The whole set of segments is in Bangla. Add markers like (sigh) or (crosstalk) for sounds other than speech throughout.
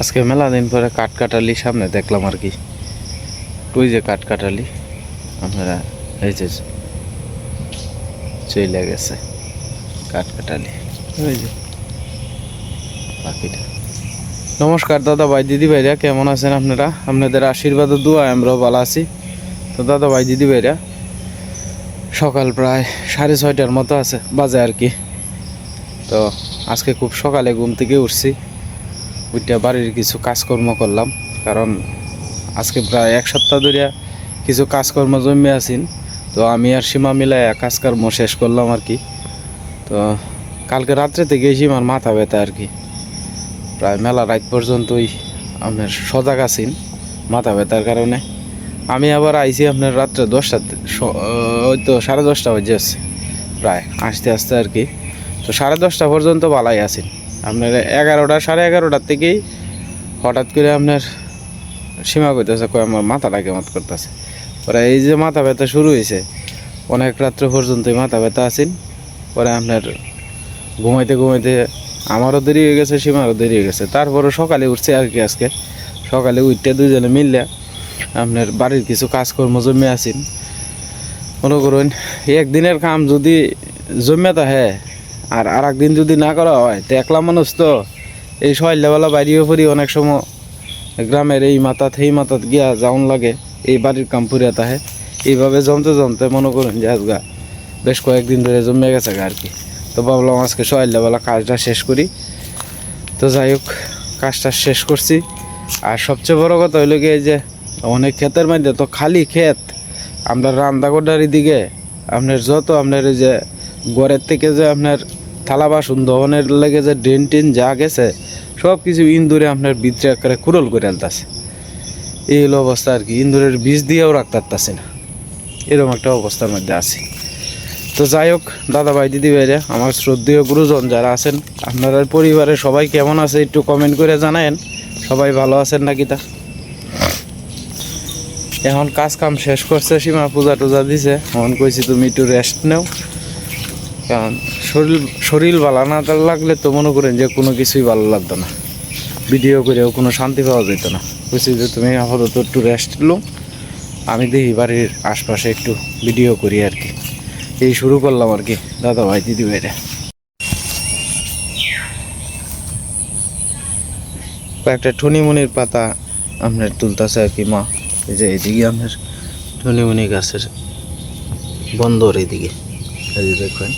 আজকে মেলা দিন পরে কাঠ কাটালি সামনে দেখলাম আর কি। তুই যে কাঠ কাটালি আপনারা এই যে চলে গেছে কাঠ কাটালি ওই যে পাখিটা নমস্কার দাদা ভাই, দিদি ভাইরা, কেমন আছেন আপনারা? আপনাদের আশীর্বাদ দোয়া, আমরাও ভালো আছি। তো দাদা ভাই, দিদি ভাইরা, সকাল প্রায় সাড়ে ছয়টার মতো আছে বাজে আর কি। তো আজকে খুব সকালে ঘুম থেকে উঠছি। উঠে বাড়ির কিছু কাজকর্ম করলাম, কারণ আজকে প্রায় এক সপ্তাহ ধরে কিছু কাজকর্ম জমে আছেন, তো আমি আর সীমা মিলাই কাজকর্ম শেষ করলাম আর কি। তো কালকে রাত্রে থেকে সীমার মাথা ব্যথা আর কি। প্রায় মেলা রাত পর্যন্তই আপনার সজাগ আছেন মাথা ব্যথার কারণে। আমি আবার আইছি আপনার রাত্রে দশটাতে ওই তো সাড়ে দশটা বাজে আসছে প্রায়। আসতে আসতে আর কি। তো সাড়ে দশটা পর্যন্ত ভালাই আছেন। আপনার এগারোটা, সাড়ে এগারোটার থেকেই হঠাৎ করে আপনার সীমা করতেছে কয় আমার মাথাটা কেমন করতেছে। পরে এই যে মাথা ব্যথা শুরু হয়েছে অনেক রাত্র পর্যন্তই মাথা ব্যথা আছেন। পরে আপনার ঘুমাইতে ঘুমাইতে আমারও দেরি হয়ে গেছে, সীমারও দেরি হয়ে গেছে। তারপরে সকালে উঠছে আর কি আজকে। সকালে উঠতে দুজনে মিললে আপনার বাড়ির কিছু কাজকর্ম জমে আছেন। মনে করুন, একদিনের কাম যদি জমে থাকে আর আর একদিন যদি না করা হয়, তো একলা মানুষ তো এই সকালবেলা বাইরেও পড়ি অনেক সময় গ্রামের এই মাথাত, সেই মাথাত গিয়া যাওন লাগে, এই বাড়ির কাম পুরিয়া তাহে এইভাবে জমতে জমতে মনে করুন যে আজগা বেশ কয়েকদিন ধরে জমে গেছে আর কি। তো ভাবলাম আজকে সকালবেলা কাজটা শেষ করি। তো যাই হোক, কাজটা শেষ করছি। আর সবচেয়ে বড় কথা হইল কি যে অনেক ক্ষেতের মধ্যে তো খালি ক্ষেত। আমরা রান্দাগোডার দিকে আপনার যত আপনার এই যে গড়ের থেকে যে আপনার থালা বাসন দহনের লেগে যে ড্রেন টেন যা গেছে, সব কিছু ইন্দুরে আপনার ভিতরে করে কুরল করে আনতেছে। এই হলো অবস্থা আর কি, ইন্দুরের বীজ দিয়েও রাখতে পারতাছে না। এরকম একটা অবস্থার মধ্যে আছি। তো যাই হোক দাদা ভাই দিদি ভাইরা আমার শ্রদ্ধেয় গুরুজন যারা আছেন, আপনারা পরিবারের সবাই কেমন আছে একটু কমেন্ট করে জানায়েন। সবাই ভালো আছেন নাকি তা? এখন কাজ কাম শেষ করছে, সীমা পূজা টুজা দিছে। এখন কইছি তুমি একটু রেস্ট নেও। কারণ শরীর শরীর ভালো না লাগলে তো মনে করেন যে কোনো কিছুই ভালো লাগতো না। ভিডিও করেও কোনো শান্তি পাওয়া যেত না। কইছি যে তুমি আপাতত একটু রেস্ট লো আমি দেখি বাড়ির আশপাশে একটু ভিডিও করি আর কি। এই শুরু করলাম আর কি, দাদা ভাই, দিদি ভাইরা। কয়েকটা টুনিমুনির পাতা আপনার তুলতেছে আর কি, মা। এই যে এইদিকে আপনার টুনিমুনি গাছের বন্দর এইদিকে এই দেখবেন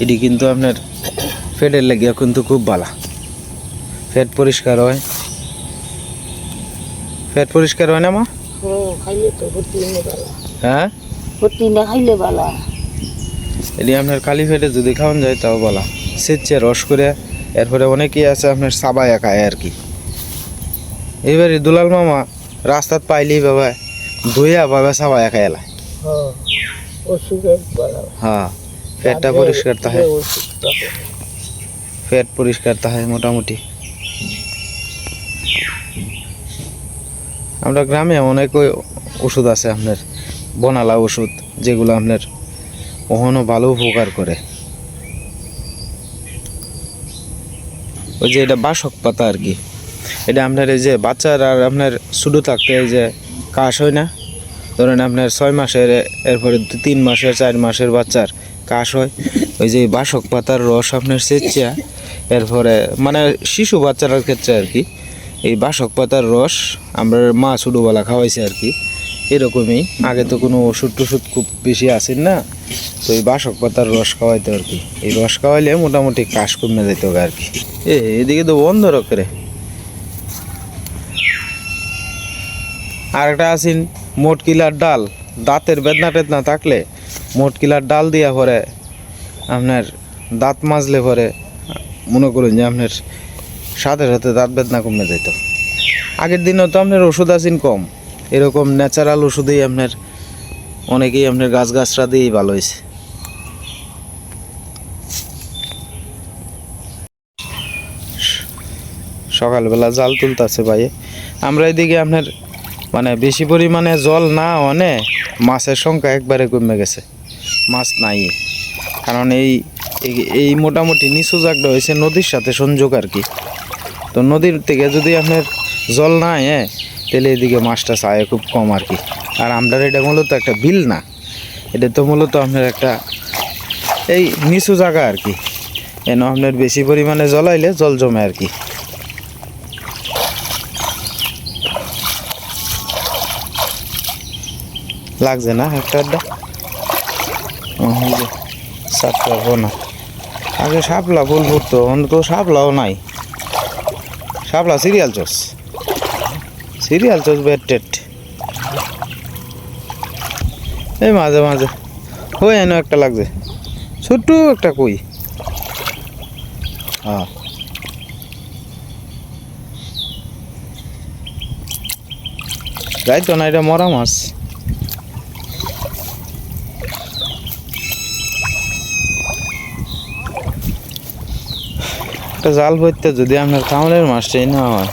এটি কিন্তু আপনার ফেটের লাগিয়া কিন্তু খুব ভালো ফেট পরিষ্কার হয়। ফেট পরিষ্কার হয় না মা? হ্যাঁ? খাইলে বালা। এটি আপনার খালি ফেটে যদি খাওয়ান যায় তাও বলা। সেচ্ছে রস করে এরপরে অনেকেই আছে আপনার সাবায়া খায় আর কি। এইবারে দুলাল মামা রাস্তাত পাইলেই বাবা ধুইয়া বাবা সাবায়া খায় এলা ও হ্যাঁ। পেটটা পরিষ্কার তাহে। পেট পরিষ্কার তাহে মোটামুটি। আমরা গ্রামে অনেক ওষুধ আছে আপনার বনালা ওষুধ যেগুলো আপনার কখনো ভালো উপকার করে। ওই যে এটা বাসক পাতা আর কি। এটা আপনার এই যে বাচ্চার আর আপনার শুধু থাকতে এই যে কাশ হয় না। ধরেন আপনার ছয় মাসের এরপরে তিন মাসের চার মাসের বাচ্চার কাশ হয়, ওই যে বাসক পাতার রস আপনার সেচিয়া এরপরে মানে শিশু বাচ্চার ক্ষেত্রে আর কি, এই বাসক পাতার রস আমরা মা ছোটোবেলা খাওয়াইছে আর কি, এরকমই। আগে তো কোনো ওষুধ টষুধ খুব বেশি আসেন না, তো এই বাসক পাতার রস খাওয়াইতো আর কি। এই রস খাওয়াইলে মোটামুটি কাশ কমে যেত আর কি। এ, এদিকে তো বন্ধ রকরে আর একটা মোটকিলার ডাল, দাঁতের বেদনা টেদনা থাকলে মোটকিলার ডাল দিয়া পরে আপনার দাঁত মাজলে পরে মনে করুন যে আপনার সাথে সাথে দাঁত বেদনা কমে যেত। আগের দিনও তো আপনার ওষুধ আছেন কম। এরকম ন্যাচারাল ওষুধেই আপনার অনেকেই আপনার গাছ গাছরা দিয়েই ভালো হয়েছে। সকালবেলা জাল তুলতেছে ভাই আমরা এদিকে আপনার মানে বেশি পরিমাণে জল না অনে মাছের সংখ্যা একবারে কমে গেছে। মাছ নাই। কারণ এই, এই- মোটামুটি নিচু জায়গাটা হয়েছে নদীর সাথে সংযোগ আর কি। তো নদীর থেকে যদি আপনার জল না হ্যাঁ তাহলে এদিকে মাছটা চায় খুব কম আর কি। আর আমরা এটা মূলত একটা বিল না। এটা তো মূলত আপনার একটা এই নিচু জায়গা আর কি। এন আপনার বেশি পরিমাণে জল আইলে জল জমে আর কি। লাগছে না একটা আড্ডা? সাপটা বোনা আগে শাপলা ফুল ফুটতো, এখন তো শাপলাও নাই। শাপলা সিরিয়াল চস। সিরিয়াল চস বেড টেট এই মাঝে মাঝে ওই এনে একটা লাগছে। ছোট্ট একটা কই? হ্যাঁ। যাই তো না, এটা মরা মাছ। একটা জাল ভরতে যদি আপনার কামড়ের মাছটাই না হয়,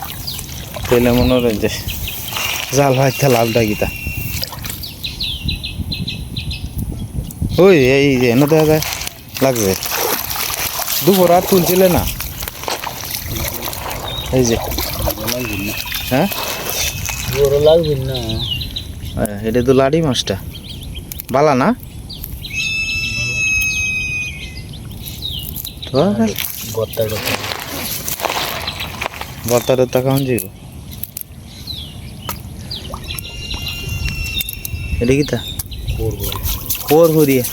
তাহলে মনে হয় যে জাল ভাইতে লাভটা গীতা ওই, এই যে এনে দেখা যায় লাগছে দুপুর আর তুলছিলে না। এই যে। হ্যাঁ? লাগবে না এটা তো লাড়ি মাছটা। বালা না? তো গত্তা গত্তা বর্তারে তা কেমন যাইব এটা কি তা? করব কোর করিয়া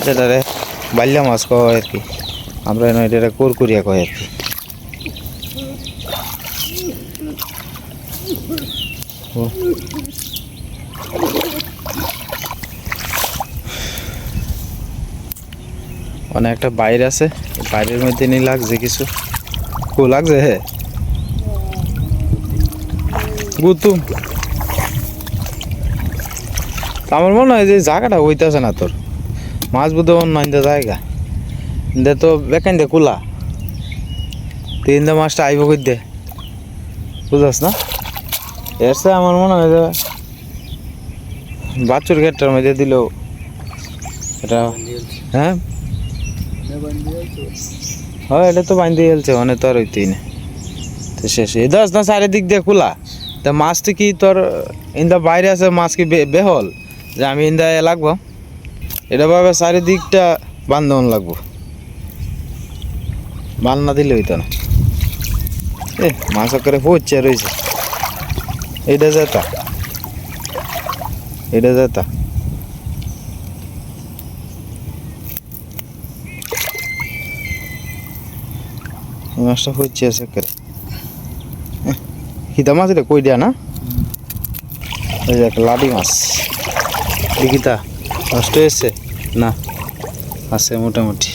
এটারে বাল্যা মাছ কয় আর কি। আমরা এটা কোর করিয়া কয় আর কি। অনেক একটা বাইরে আছে। বাইরের মধ্যে নিয়ে লাগছে কিছু। কো লাগছে হে? গুতুম। আমার মনে হয় যে জায়গাটা হইতেছে না তোর। মাছ বুধে অন্য জায়গা। দে তো বেকান দে কুলা। তিন দে মাছটা আইব কই দে। বুঝাস না? এরছে আমার মনে হয় যে বাচ্চুর গেটটার মধ্যে দিল এটা হ্যাঁ? হয়, এটা তো বাইন্দে গেলছে অনেক তোর হইতেই না। তো শেষ। এই দশ না চারিদিক দিয়ে খোলা। তা মাছ তো কি তোর, ইন্দা বাইরে আছে, মাছ কি বেহল? যে আমি ইন্দা লাগবো। এটা ভাবে চারিদিকটা বান্ধন লাগবো। বান না দিলে হইতো না। এ, মাছ করে পড়ছে রয়েছে এটা যেতা এটা যেতা মাছটা হচ্ছে আছে করে। হিতা মাছ এটা কই দেয়া না? এই একটা লাডি মাছ। দেখিতা নষ্ট হয়েছে? না, আছে মোটামুটি।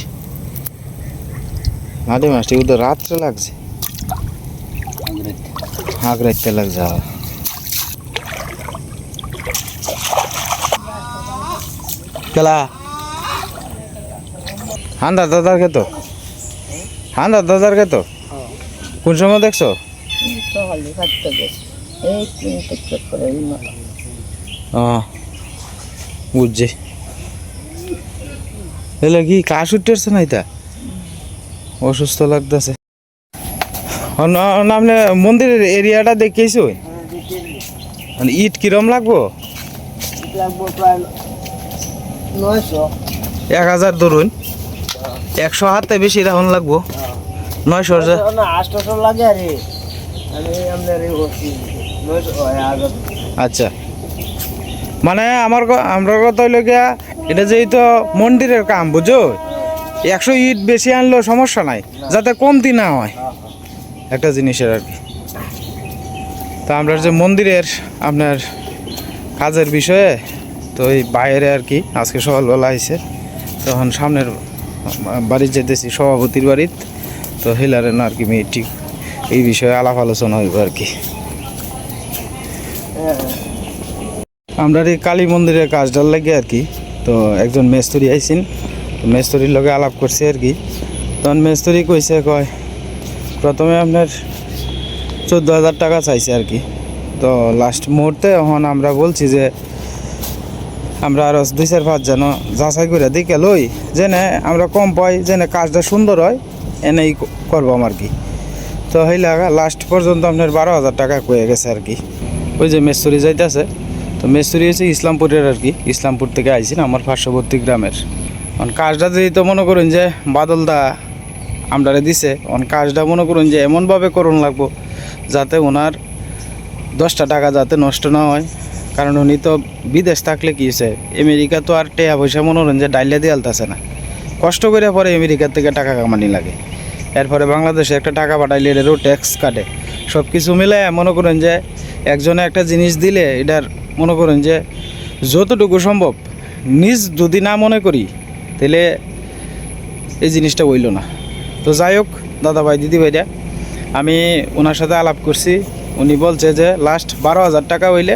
লাডি মাছটি ওদের রাত্রে লাগছে। আগ রাখতে লাগছে আবার। কেলা? হান্দার দাদার কে হান্দার দাদার কে তো কোন সময় দেখছ? সকালে খাটতে গেছে। এই তিনটে করে এই মাথা। ও বুঝছি। এলে কি কাশ উঠতেছে না এটা? অসুস্থ লাগতেছে। আপনি মন্দিরের এরিয়াটা দেখিয়েছো? মানে ইট কিরম লাগবো? লাগবো প্রায় নয়শো। এক হাজার ধরুন। একশো হাতে বেশি রাখুন লাগবো। নয়শো লাগে আরে। হাজার আচ্ছা। মানে আমার আমরা কথা হইল গিয়া এটা যেহেতু মন্দিরের কাম বুঝো একশো ইট বেশি আনলেও সমস্যা নাই যাতে কমতি না হয়। একটা জিনিসের আর কি। তা আমরা যে মন্দিরের আপনার কাজের বিষয়ে তো এই বাইরে আর কি আজকে সকালবেলা আইসে তখন সামনের বাড়ি যেতেছি সভাপতির বাড়িত। তো হেলারেন আর কি মেয়ে ঠিক এই বিষয়ে আলাপ আলোচনা হইব আর কি। আমরা এই কালী মন্দিরের কাজটার লাগে আর কি, তো একজন মেস্তরি আইসিন মেস্তরির লগে আলাপ করছে আর কি। তখন মেস্তরি কইছে, কয়, প্রথমে আপনার চোদ্দ হাজার টাকা চাইছে আর কি। তো লাস্ট মুহূর্তে এখন আমরা বলছি যে আমরা আরও দুই চার পাঁচ যেন যাচাই করে দিকে লই জেনে আমরা কম পাই জেনে কাজটা সুন্দর হয়, এনেই করব আর কি। তো হইলে লাস্ট পর্যন্ত আপনার বারো হাজার টাকা কয়ে গেছে আর কি। ওই যে মেসুরি যাইতেছে, তো মেসুরি হচ্ছে ইসলামপুরের আর কি, ইসলামপুর থেকে আইছি না আমার পার্শ্ববর্তী গ্রামের। অন কাজটা যদি তো মনে করুন যে বাদলদা আমরারে দিছে, অন কাজটা মনে করুন যে এমনভাবে করুন লাগবো, যাতে ওনার দশটা টাকা যাতে নষ্ট না হয়। কারণ উনি তো বিদেশ থাকলে কি হয়েছে? আমেরিকা তো আর টেয়া পয়সা মনে যে ডাইলে দিয়ে আলতাছে না। কষ্ট করে পরে আমেরিকার থেকে টাকা কামানি লাগে। এরপরে বাংলাদেশে একটা টাকা পাঠাইলে এটারও ট্যাক্স কাটে। সব কিছু মিলে মনে করেন যে একজনে একটা জিনিস দিলে এটার মনে করেন যে যতটুকু সম্ভব নিজ যদি না মনে করি, তাহলে এই জিনিসটা হইল না। তো যাই হোক দাদা ভাই দিদি ভাইরা আমি ওনার সাথে আলাপ করছি। উনি বলছে যে লাস্ট বারো হাজার টাকা হইলে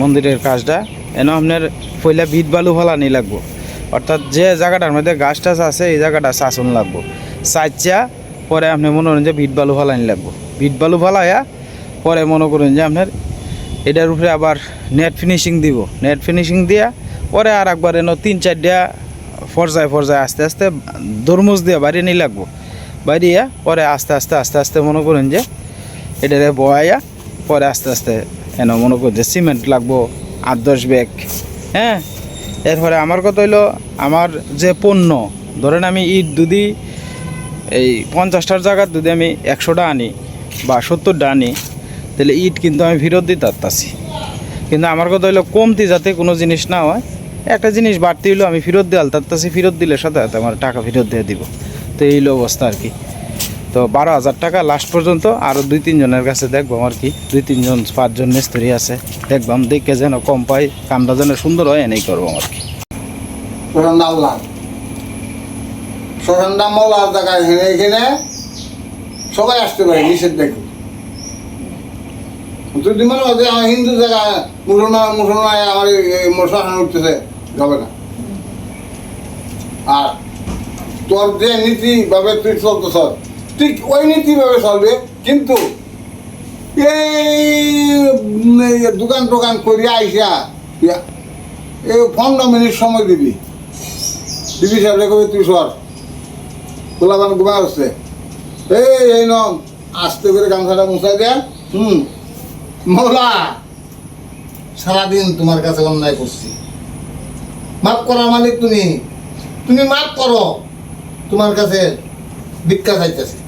মন্দিরের কাজটা। এন আপনার পয়লা ভিট বালু ফালানি লাগবো। অর্থাৎ যে জায়গাটার মধ্যে গাছ টাছ আছে, এই জায়গাটা শাসন লাগবো। চাইচা পরে আপনি মনে করেন যে ভিট বালু ফালানি লাগবো। ভিট বালু ফালাইয়া পরে মনে করেন যে আপনার এটার উপরে আবার নেট ফিনিশিং দিব। নেট ফিনিশিং দিয়া পরে আর একবার এনে তিন চারটা পর্যায়ে পর্যায়ে আস্তে আস্তে দরমুজ দিয়ে বাড়িয়ে নিয়ে লাগবো। বাড়িয়া পরে আস্তে আস্তে আস্তে আস্তে মনে করেন যে এটারে বয়াইয়া পরে আস্তে আস্তে এন মনে করেন যে সিমেন্ট লাগবো, আট, দশ ব্যাগ। হ্যাঁ? এরপরে আমার কথা হইল, আমার যে পণ্য, ধরেন আমি ইট যদি এই পঞ্চাশটার জায়গার যদি আমি একশোটা আনি বা সত্তরটা আনি, তাহলে ইট কিন্তু আমি ফেরত দিতে পারতাছি। কিন্তু আমার কথা হইল, কমতি যাতে কোনো জিনিস না হয়, একটা জিনিস বাড়তি হইল, আমি ফেরত দিয়ে আলতারতাছি, ফেরত দিলে সাথে আমার টাকা ফেরত দিয়ে দিব। তো এই হলো অবস্থা আর কি। তো বারো হাজার টাকা লাস্ট পর্যন্ত আরও দুই, তিনজনের কাছে দেখব আর কি। দুই, তিনজন, পাঁচজন মিস্ত্রি আছে। দেখবাম দেখে যেন কম পাই, কামটা যেন সুন্দর হয়, এনেই করব আর কি। সবাই আসতে পারে, নিষেধ দেখো। যদি মনে হয় আমার হিন্দু জায়গায় মুসলমান মুসলমান আমার মুসলমান উঠতেছে, যাবে না। আর তোর যে নীতি, ভাবে তুই চলতেছ ঠিক ওই নীতি ভাবে চলবে, কিন্তু এই দোকান টোকান করিয়া আইসা এই পনেরো মিনিট সময় দিবি। দিবি সাহেব কবি তুই সর গোলাপান ঘুমা হচ্ছে এই এই নম আস্তে করে গামছাটা মুছাই দেন হুম। মৌলা, সারাদিন তোমার কাছে অন্যায় করছি। মাফ করার মালিক তুমি। তুমি মাফ করো। তোমার কাছে ভিক্ষা চাইতেছে।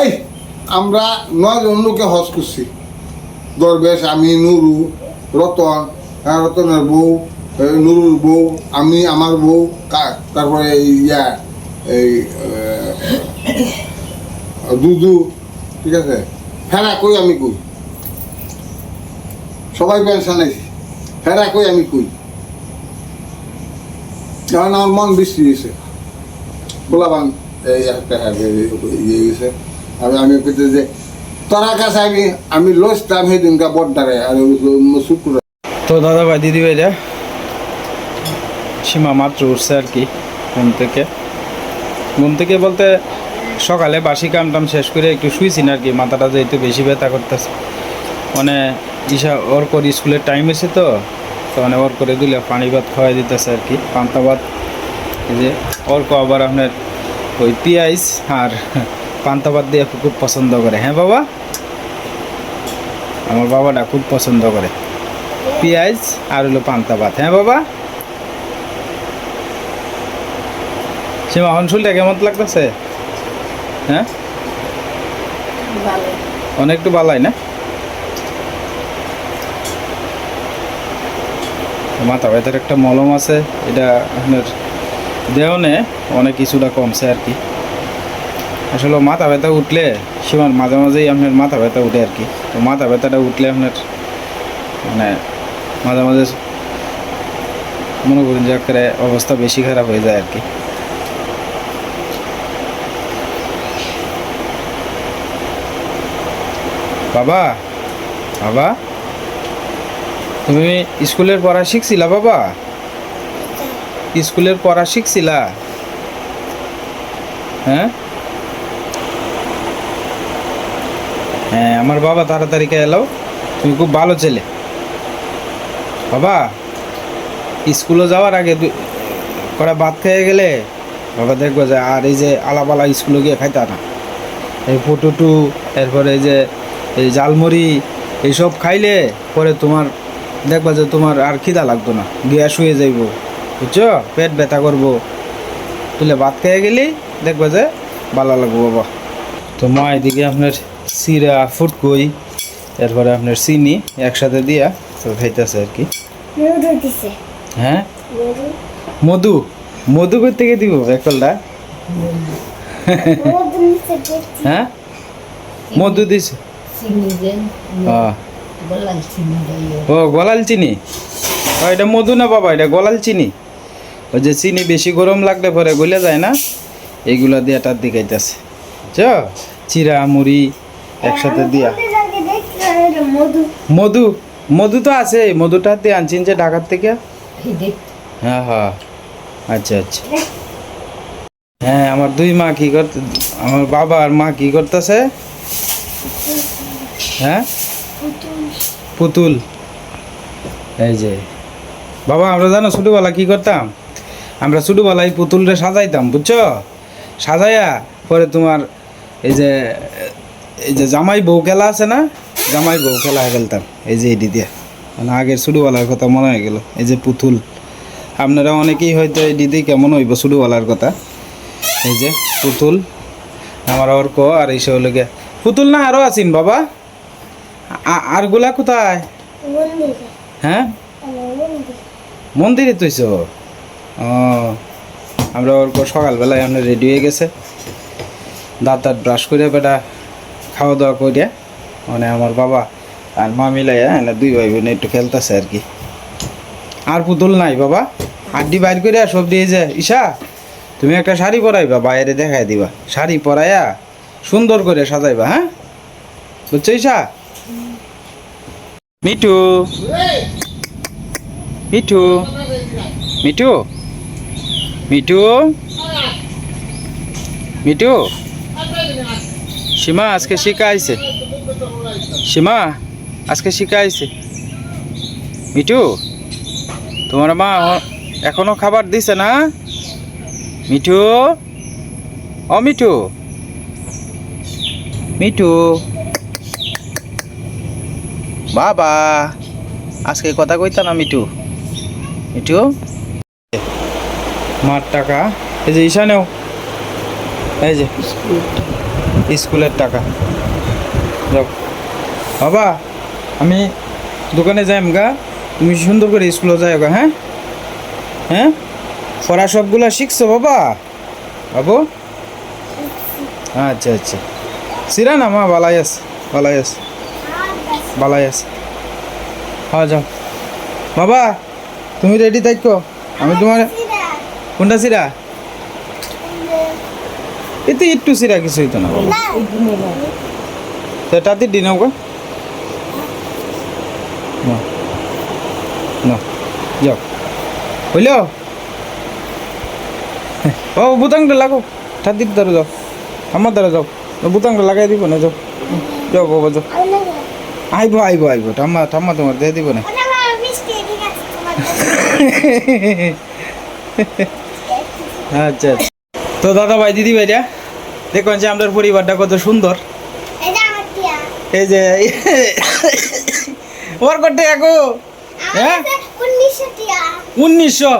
এই আমরা নয় জন লোকে হজ করছি। দরবেশ আমি নুরু রতন হ্যাঁ, রতনের বউ নুরুর বউ আমি আমার বউ তারপরে ইয়া এই দুদু ঠিক আছে? ফেরা কই আমি কই? সবাই পেনশন আইছি ফেরা কই আমি কই? কারণ আমার মন তো দাদা ভাই, দিদি ভাইরা, সীমা মাত্র উঠছে আর কি, ঘুম থেকে। ঘুম থেকে বলতে সকালে বাসি কাম টাম শেষ করে একটু শুয়েছি না আর কি, মাথাটা যেহেতু বেশি ব্যথা করতেছে। মানে ইসা ওর করে স্কুলের টাইম এসে তো তো মানে ওর করে দিলে পানি ভাত খাওয়াই দিতেছে আর কি। পান্তা ভাত এই যে অর্ক আবার আপনার ওই পিঁয়াজ আর পান্তা ভাত দিয়ে খুব পছন্দ করে। হ্যাঁ বাবা? আমার বাবাটা খুব পছন্দ করে। পেঁয়াজ আর হলো পান্তা ভাত। হ্যাঁ বাবা? সীমা হনসুলটা কেমন লাগতেছে? হ্যাঁ? অনেক একটু বালাই না? মাথা ব্যথার একটা মলম আছে, এটা আপনার দেহনে অনেক কিছুটা কমছে আর কি। আসলে মাথা ব্যথা উঠলে সীমার মাঝে মাঝেই আপনার মাথা ব্যথা উঠে আর কি। তো মাথা ব্যথাটা উঠলে আপনার মানে মাঝে মাঝে মনে করুন যে একেবারে অবস্থা বেশি খারাপ হয়ে যায় আর কি। বাবা বাবা। তুমি স্কুলের পড়া শিখছিলা বাবা? স্কুলের পড়া শিখছিলা? হ্যাঁ? হ্যাঁ আমার বাবা তাড়াতাড়ি এলো তুমি খুব ভালো ছেলে। বাবা স্কুলে যাওয়ার আগে ওরা ভাত খেয়ে গেলে বাবা দেখব যে আর এই যে আলাপালা স্কুলে গিয়ে খাইতা না। এই পটুটু এরপরে এই যে এই জালমুড়ি এইসব খাইলে পরে তোমার দেখবা যে তোমার আর খিদা লাগতো না। গ্যাস হয়ে যাইব। বুঝছ? পেট ব্যথা করব। তুলে ভাত খেয়ে গেলি দেখবা যে ভালো লাগবো বাবা। তো মা এদিকে আপনার সিরা ফুটকই এরপরে আপনার চিনি একসাথে দিয়া তো খাইতেছে আর কি। হ্যাঁ? মধু। মধু? মধু করতে গিয়ে দিব একলটা? মধু হ্যাঁ? মধু দিছে। হ্যাঁ দেয় ও গলাল চিনি? এটা মধু না বাবা এটা গলাল চিনি। ওই যে চিনি বেশি গরম লাগলে পরে গলে যায় না? এইগুলা দিয়ে তার দিকাইতেছে বুঝছ? চিরা মুড়ি একসাথে দিয়া। মধু। মধু? তো আছে মধুটা দিয়ে আনছেন যে ঢাকার থেকে? হ্যাঁ হ্যাঁ। আচ্ছা আচ্ছা। হ্যাঁ আমার দুই মা কি করতে আমার বাবা আর মা কি করতেছে? হ্যাঁ? পুতুল। এই যে। বাবা, আমরা জানো ছোটোবেলা কি করতাম? আমরা ছোটোবেলায় পুতুলটা সাজাইতাম, বুঝছ? সাজাইয়া পরে তোমার এই যে এই যে জামাই বউ খেলা আছে না? জামাই বউ খেলা খেলতাম, এই যে এটি দিয়ে। মানে আগের ছোটোবেলার কথা মনে হয়ে গেল, এই যে পুতুল। আপনারা অনেকেই হয়তো এই দিদি কেমন হইব ছোটোবেলার কথা। এই যে পুতুল, আমার অর্ক আর এই সব পুতুল না আরও আছেন বাবা? আরগুলা কোথায়? হ্যাঁ? মন্দিরে তুইছ? ও, আমরা ওর সকালবেলায় আমরা রেডি হয়ে গেছে। দাঁত দাঁত ব্রাশ করে বেটা খাওয়া দাওয়া করে মানে আমার বাবা আর মা মিলাই না, দুই ভাই বোন একটু খেলতেছে আর কি। আর পুতুল নাই বাবা। আড্ডি বাইর করে সব দিয়ে যে, ঈশা, তুমি একটা শাড়ি পরাইবা, বাইরে দেখাই দিবা। শাড়ি পরাইয়া সুন্দর করে সাজাইবা হ্যাঁ? বুঝছ ঈশা? মিঠু মিঠু মিঠু মিঠু মিঠু সীমা আজকে শিখা আইছে। সীমা আজকে শিখা আইছে। মিঠু তোমার মা এখনও খাবার দিছে না? মিঠু ও মিঠু মিঠু বাবা, আজকে কথা কইতা না মিঠু। মিঠু? মার টাকা। এই যে ঈশানেও এই যে। স্কুলের টাকা। যাও। বাবা, আমি দোকানে যাইম গা। তুমি সুন্দর করে স্কুলে যাই গা হ্যাঁ? হ্যাঁ? পড়া সবগুলা শিখছো বাবা? বাবু? আচ্ছা আচ্ছা। সিরা না মা ভালাই আছে ভালাই আছে। বালাই আছে। হ্যাঁ যাও। বাবা তুমি রেডি থাকো আমি তোমার কোনটা সিরা? এতে একটু সিরা কিছু হইতো না। সেটাতে দিন গো। না। যাও। হইল? ও বুতাংটা লাগো। ঠাদির ধরে যাও আমার দ্বারা যাও বুতাংটা লাগাই দিব না যাও। যাও বাবা যাও। আইব আইব আইব ঠাম্মা ঠাম্মা তোমার দিয়ে দিব না। আচ্ছা আচ্ছা। তো দাদা ভাই দিদি ভাইরা দেখুন যে আমাদের পরিবারটা কত সুন্দর। এই যে ওর করতে একো হ্যাঁ? উনিশশো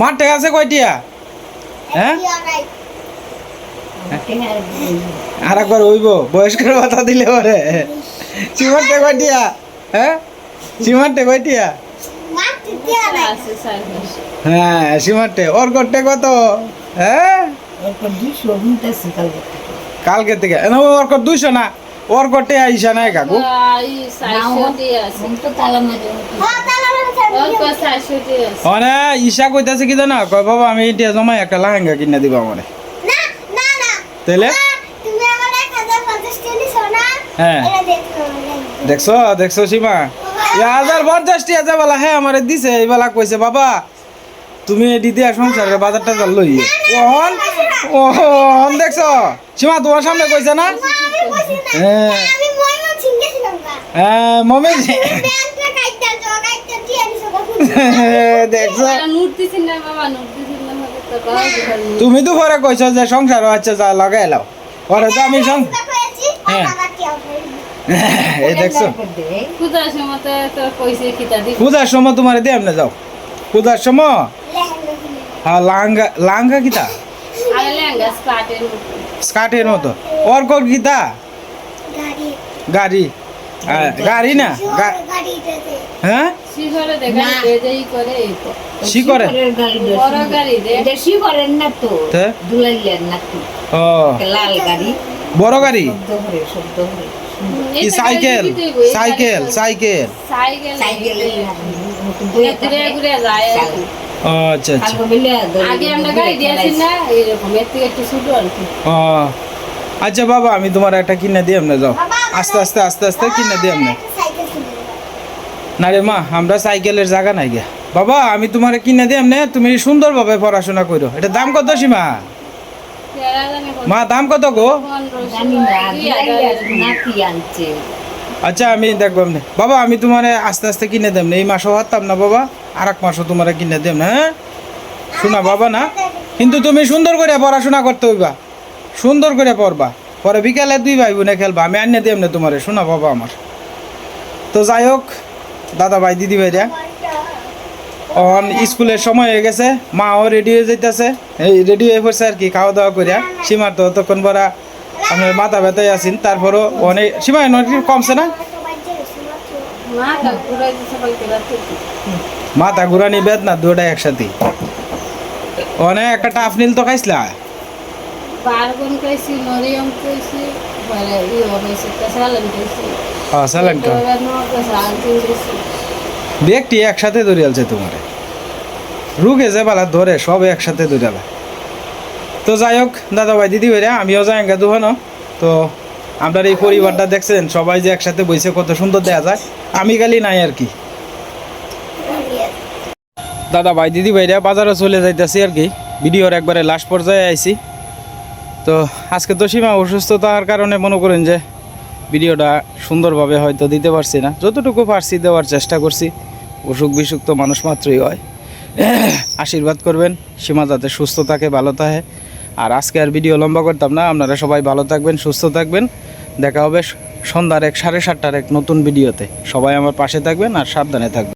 মাঠে আছে কয়টিয়া হ্যাঁ? আর একবার হইব বয়স্কের কথা দিলে পরে। চিমারটে কয়টিয়া? হ্যাঁ? চিমারটে কয়টিয়া? হ্যাঁ সীমারটে ওর করতে কত? হ্যাঁ? কালকে থেকে। ওর কর দুইশো না। ওর করতে আইসা নাই কাকু। তাহলে মানে ঈশা কইতাছে কি জানা? কয় বাবা আমি এটা জমাই একটা লাহেঙ্গা কিনে দিবা আমারে। না হ্যাঁ। এটা দেখো দেখছ দেখছ সীমা? হাজার পঞ্চাশটি আছে বলা হ্যাঁ আমারে দিছে এই বেলা কইছে বাবা তুমি দিদি আর সংসারের বাজারটা চাল লই ওহন ওহন দেখছ? সীমা তোমার সামনে কইছে না? হ্যাঁ। হ্যাঁ মমি (laughs) দেখছ? তুমি তো পরে কইছো যে সংসার হচ্ছে যা লাগাই লাও। পরে তো আমি হ্যাঁ। (laughs) এই দেখছ। পূজার সময় তোমার দিয়ে যাও। পূজার সময় হ্যাঁ লাঙ্গা লাঙ্গা কিতা? স্কার্টের মতো। ওর কোর কিতা? গাড়ি। গাড়ি। গাড়ি না? গা- হ্যাঁ? শিখরে দেখা বেজেই করে এই শিকরে গাড়ি দে দেশি না তো তে? না তো। ও। লাল গাড়ি। বড় গাড়ি? কি সাইকেল? Cycle cycle. আচ্ছা আচ্ছা। আগে আমরা গাড়ি দিয়েছি না এইরকম এর থেকে একটু ছোট আর কি। ও আচ্ছা বাবা আমি তোমার একটা কিনে দিয়ে এমনি যাও। আস্তে আস্তে আস্তে আস্তে কিনে সাইকেল কিনে না রে মা আমরা সাইকেলের জায়গা নাই গিয়া বাবা আমি তোমার কিনে দিয়ে এমনি তুমি সুন্দরভাবে পড়াশোনা করো। এটা দাম কত সীমা? মা, দাম কত গো? আচ্ছা আমি দেখব বাবা, আমি তোমার আস্তে আস্তে কিনে দেব এই মাসও হারতাম না, বাবা। আর এক মাসও তোমার কিনে দেব না হ্যাঁ? শোনা, বাবা, না? কিন্তু তুমি সুন্দর করে পড়াশোনা করতে হইবা। সুন্দর করে পড়বা। পরে বিকালে দুই ভাই বোনে খেলবা। আমি আনিয়ে দেব না তোমারে। শোনা, বাবা, আমার। তো যাই হোক, দাদা ভাই, দিদি ভাইরা অন স্কুলের সময় হয়ে গেছে মাও রেডি হয়ে যাইতেছে। এই রেডি হয়ে পড়ছে আর কি খাওয়া দাওয়া করিয়া। সীমার তো তখন বড়া আপনার মাথা ব্যথায় আছেন তারপরও অনেক সীমা কমছে না? মাথা ঘুরানি বেদনা দুটা একসাথে। অনেক একটা টাফ নীল তো খাইছিলা? হ্যাঁ খাইছি। ব্যক্তি একসাথে ধরিয়ালছে তোমারে। রুগে যে বালা ধরে সব একসাথে ধরিয়ালা তো যাই হোক দাদা ভাই দিদি ভাইরা, আমিও যাই গা দুহানো। তো আপনার এই পরিবারটা দেখছেন, সবাই যে একসাথে বইছে, কত সুন্দর দেয়া যায়। আমি খালি নাই আর কি। দাদা ভাই দিদি ভাইরা, বাজারে চলে যাইতেছি আর কি। ভিডিওর একবারে লাস্ট পর্যায়ে আইছি। তো আজকে তো সীমা অসুস্থতার কারণে মনে করেন যে ভিডিওটা সুন্দরভাবে হয়তো দিতে পারছি না। যতটুকু পারছি দেওয়ার চেষ্টা করছি। অসুখ বিসুখ তো মানুষ মাত্রই হয়। (clears throat) আশীর্বাদ করবেন, সীমা যাতে সুস্থ থাকে, ভালো থাকে। আর আজকে আর ভিডিও লম্বা করতাম না, আপনারা সবাই ভালো থাকবেন, সুস্থ থাকবেন। দেখা হবে সন্ধ্যার এক, সাড়ে সাতটার এক নতুন ভিডিওতে। সবাই আমার পাশে থাকবেন আর সাবধানে থাকবেন।